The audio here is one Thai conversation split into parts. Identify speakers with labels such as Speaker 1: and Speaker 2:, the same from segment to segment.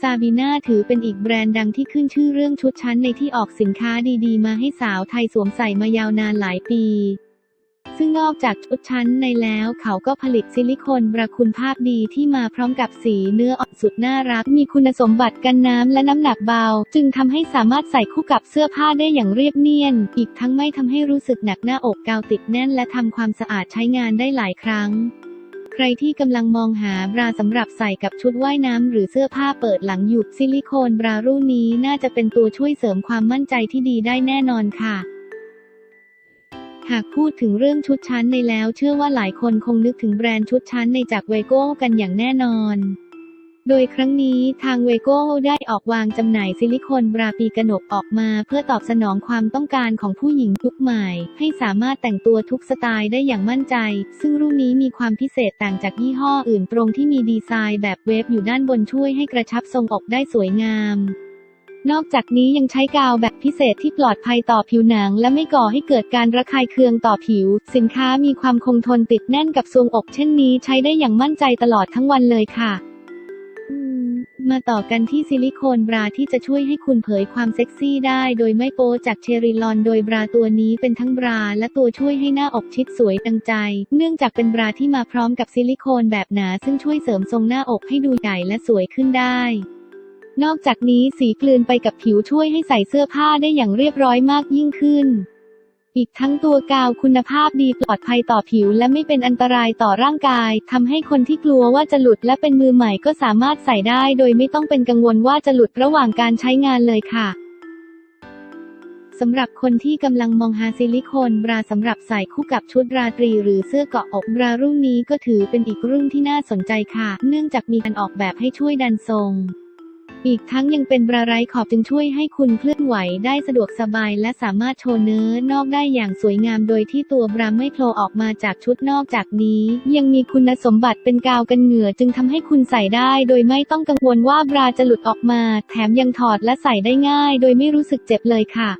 Speaker 1: ซาบีนาถือเป็นอีกแบรนด์ดังที่ขึ้นชื่อเรื่องชุดชั้นในที่ออกสินค้าดีๆ มาให้สาวไทยสวมใส่มายาวนานหลายปี ซึ่งนอกจากชุดชั้นในแล้วเขาก็ผลิตซิลิโคนบราคุณภาพดีที่มาพร้อมกับสีเนื้ออ่อนสุดน่ารัก มีคุณสมบัติกันน้ำและน้ำหนักเบา จึงทำให้สามารถใส่คู่กับเสื้อผ้าได้อย่างเรียบเนียน อีกทั้งไม่ทำให้รู้สึกหนักหน้าอกกาวติดแน่น และทำความสะอาดใช้งานได้หลายครั้ง ใครที่กำลังมองหาบราสำหรับใส่กับชุดว่ายน้ำหรือเสื้อผ้าเปิดหลังหยุดซิลิโคนบรารุ่นนี้น่าจะเป็นตัวช่วยเสริมความมั่นใจที่ดีได้แน่นอนค่ะ หากพูดถึงเรื่องชุดชั้นในแล้ว เชื่อว่าหลายคนคงนึกถึงแบรนด์ชุดชั้นในจากเวโก้กันอย่างแน่นอน โดยครั้งนี้ทางเวโก้ได้ออกวางจำหน่ายซิลิโคนบราปีกระหนกออกมาเพื่อตอบสนองความต้องการของผู้หญิงยุคใหม่ ให้สามารถแต่งตัวทุกสไตล์ได้อย่างมั่นใจ ซึ่งรุ่นนี้มีความพิเศษต่างจากยี่ห้ออื่นตรงที่มีดีไซน์แบบเวฟอยู่ด้านบนช่วยให้กระชับทรงอกได้สวยงาม นอกจากนี้ยังใช้กาวแบบพิเศษที่ปลอดภัยต่อผิวหนัง และไม่ก่อให้เกิดการระคายเคืองต่อผิว สินค้ามีความคงทนติดแน่นกับทรวงอกเช่นนี้ใช้ได้อย่างมั่นใจตลอดทั้งวันเลยค่ะ มาต่อกันที่ซิลิโคนบราที่จะช่วยให้คุณเผยความเซ็กซี่ได้ โดยไม่โป๊จากเชริลอน โดยบราตัวนี้เป็นทั้งบราและตัวช่วยให้หน้าอกชิดสวยดังใจ เนื่องจากเป็นบราที่มาพร้อมกับซิลิโคนแบบหนา ซึ่งช่วยเสริมทรงหน้าอกให้ดูใหญ่และสวยขึ้นได้นอกจากนี้สีกลืนไปกับผิวช่วยให้ใส่เสื้อผ้าได้อย่างเรียบร้อยมากยิ่งขึ้น อีกทั้งตัวกาวคุณภาพดีปลอดภัยต่อผิว และไม่เป็นอันตรายต่อร่างกายทำให้คนที่กลัวว่าจะหลุดและเป็นมือใหม่ก็สามารถใส่ได้ โดยไม่ต้องเป็นกังวลว่าจะหลุดระหว่างการใช้งานเลยค่ะสำหรับคนที่กำลังมองหาซิลิโคนบราสำหรับใส่คู่กับชุดราตรี หรือเสื้อเกาะอกบรารุ่นนี้ก็ถือเป็นอีกรุ่นที่น่าสนใจค่ะ เนื่องจากมีการออกแบบให้ช่วยดันทรง อีกทั้งยังเป็นบราไรขอบจึงช่วยให้คุณเคลื่อนไหวได้สะดวกสบายและสามารถโชว์เนื้อนอกได้อย่างสวยงามโดยที่ตัวบราไม่โผล่ออกมาจากชุดนอกจากนี้ ยังมีคุณสมบัติเป็นกาวกันเหงื่อจึงทำให้คุณใส่ได้ โดยไม่ต้องกังวลว่าบราจะหลุดออกมา แถมยังถอดและใส่ได้ง่าย โดยไม่รู้สึกเจ็บเลยค่ะ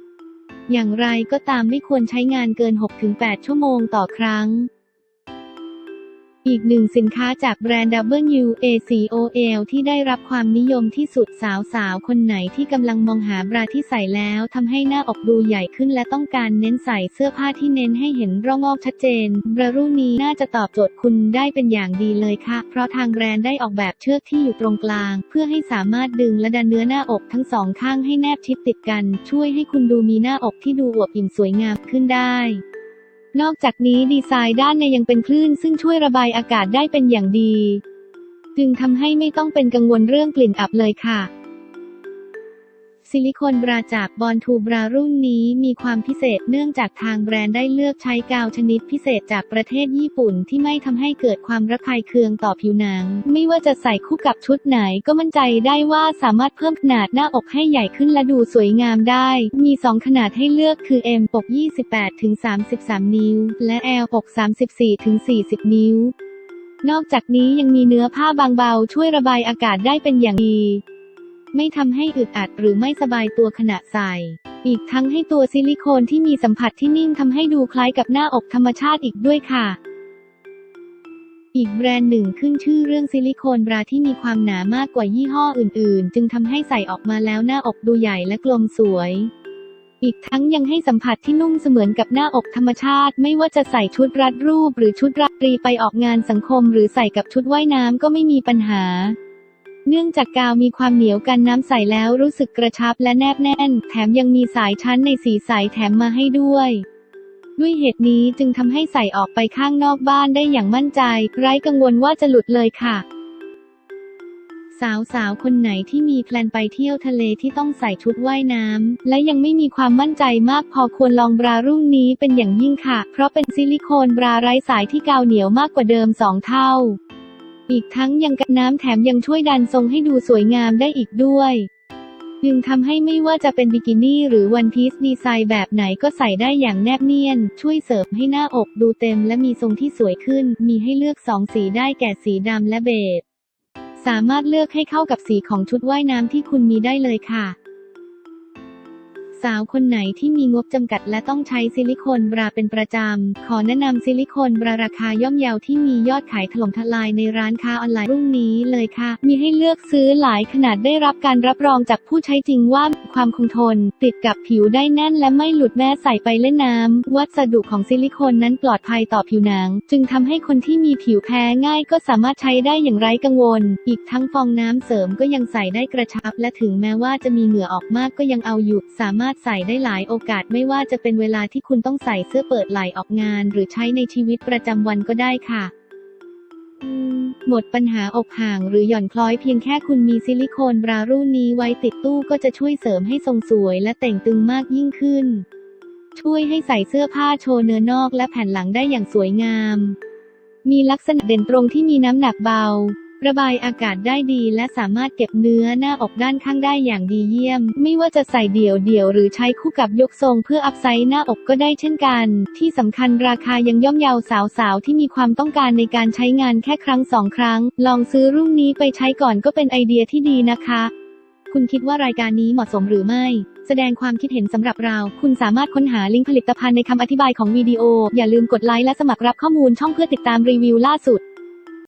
Speaker 1: อย่างไรก็ตามไม่ควรใช้งานเกิน 6-8 ชั่วโมงต่อครั้ง อีกหนึ่งสินค้าจากแบรนด์ WACOL ที่ได้รับความนิยมที่สุดสาวๆ คนไหนที่กำลังมองหาบราที่ใส่แล้วทำให้หน้าอกดูใหญ่ขึ้นและต้องการเน้นใส่เสื้อผ้าที่เน้นให้เห็นร่องอกชัดเจน บรารุ่นนี้น่าจะตอบโจทย์คุณได้เป็นอย่างดีเลยค่ะ เพราะทางแบรนด์ได้ออกแบบเชือกที่อยู่ตรงกลาง เพื่อให้สามารถดึงและดันเนื้อหน้าอกทั้งสองข้างให้แนบชิดติดกัน ช่วยให้คุณดูมีหน้าอกที่ดูอวบอิ่มสวยงามขึ้นได้ นอกจากนี้ดีไซน์ด้านในยังเป็นคลื่นซึ่งช่วยระบายอากาศได้เป็นอย่างดี จึงทำให้ไม่ต้องเป็นกังวลเรื่องกลิ่นอับเลยค่ะ ซิลิโคนบราจากบอลทูบรารุ่นนี้มีความพิเศษเนื่องจากทางแบรนด์ได้เลือกใช้กาวชนิดพิเศษจากประเทศญี่ปุ่นที่ไม่ทำให้เกิดความระคายเคืองต่อผิวหนัง ไม่ว่าจะใส่คู่กับชุดไหนก็มั่นใจได้ว่าสามารถเพิ่มขนาดหน้าอกให้ใหญ่ขึ้นและดูสวยงามได้ มี 2 ขนาดให้เลือกคือ M ปก 28ถึง33 นิ้ว และ L ปก 34ถึง40 นิ้ว นอกจากนี้ยังมีเนื้อผ้าบางเบาช่วยระบายอากาศได้เป็นอย่างดี ไม่ทำให้อึดอัดหรือไม่สบายตัวขณะใส่ อีกทั้งให้ตัวซิลิโคนที่มีสัมผัสที่นิ่มทำให้ดูคล้ายกับหน้าอกธรรมชาติอีกด้วยค่ะ อีกแบรนด์หนึ่งขึ้นชื่อเรื่องซิลิโคนบราที่มีความหนามากกว่ายี่ห้ออื่น ๆ จึงทำให้ใส่ออกมาแล้วหน้าอกดูใหญ่และกลมสวย อีกทั้งยังให้สัมผัสที่นุ่มเสมือนกับหน้าอกธรรมชาติ ไม่ว่าจะใส่ชุดรัดรูป หรือชุดราตรีไปออกงานสังคม หรือใส่กับชุดว่ายน้ำก็ไม่มีปัญหา เนื่องจากกาวมีความเหนียวกันน้ำใสแล้วรู้สึกกระชับและแนบแน่น แถมยังมีสายชั้นในสีใสแถมมาให้ด้วย ด้วยเหตุนี้จึงทำให้ใส่ออกไปข้างนอกบ้านได้อย่างมั่นใจ ไร้กังวลว่าจะหลุดเลยค่ะ สาวๆคนไหนที่มีแพลนไปเที่ยวทะเลที่ต้องใส่ชุดว่ายน้ำและยังไม่มีความมั่นใจมากพอควรลองบรารุ่นนี้เป็นอย่างยิ่งค่ะ เพราะเป็นซิลิโคนบราไร้สายที่กาวเหนียวมากกว่าเดิม2เท่า อีกทั้งยังกันน้ำแถมยังช่วยดันทรงให้ดูสวยงามได้อีกด้วยจึงทำให้ไม่ว่าจะเป็นบิกินี่หรือวันพีซดีไซน์แบบไหนก็ใส่ได้อย่างแนบเนียน ช่วยเสริมให้หน้าอกดูเต็มและมีทรงที่สวยขึ้น มีให้เลือกสองสีได้แก่สีดำและเบจสามารถเลือกให้เข้ากับสีของชุดว่ายน้ำที่คุณมีได้เลยค่ะาวๆคนไหนที่มีงบจำกัดและต้องใช้ซิลิโคนบราเป็นประจำ ขอแนะนำซิลิโคนบราราคาย่อมเยาวที่มียอดขายถล่มทลายในร้านค้าออนไลน์รุ่งนี้เลยค่ะ มีให้เลือกซื้อหลายขนาดได้รับการรับรองจากผู้ใช้จริงว่าความคงทน ติดกับผิวได้แน่นและไม่หลุดแม้ใส่ไปเล่นน้ำวัสดุของซิลิโคนนั้นปลอดภัยต่อผิวหนัง จึงทำให้คนที่มีผิวแพ้ง่ายก็สามารถใช้ได้อย่างไร้กังวล อีกทั้งฟองน้ำเสริมก็ยังใส่ได้กระชับ และถึงแม้ว่าจะมีเหงื่อออกมากก็ยังเอาอยู่สามารถใส่ได้หลายโอกาสไม่ว่าจะเป็นเวลาที่คุณต้องใส่เสื้อเปิดไหล่ออกงาน หรือใช้ในชีวิตประจำวันก็ได้ค่ะ หมดปัญหาอกห่างหรือหย่อนคล้อยเพียงแค่คุณมีซิลิโคนบรารุ่นนี้ไว้ติดตู้ก็จะช่วยเสริมให้ทรงสวยและแต่งตึงมากยิ่งขึ้น ช่วยให้ใส่เสื้อผ้าโชว์เนื้อนอกและแผ่นหลังได้อย่างสวยงาม มีลักษณะเด่นตรงที่มีน้ำหนักเบา ระบายอากาศได้ดีและสามารถเก็บเนื้อหน้าอกด้านข้างได้อย่างดีเยี่ยม ไม่ว่าจะใส่เดี่ยวเดี่ยวๆหรือใช้คู่กับยกทรงเพื่ออัพไซด์หน้าอกก็ได้เช่นกัน ที่สำคัญราคายังย่อมเยาวสาวๆ ที่มีความต้องการในการใช้งานแค่ครั้งสองครั้ง ลองซื้อรุ่นนี้ไปใช้ก่อนก็เป็นไอเดียที่ดีนะคะ คุณคิดว่ารายการนี้เหมาะสมหรือไม่ แสดงความคิดเห็นสำหรับเรา คุณสามารถค้นหาลิงก์ผลิตภัณฑ์ในคำอธิบายของวิดีโอ อย่าลืมกดไลค์และสมัครรับข้อมูลช่องเพื่อติดตามรีวิวล่าสุด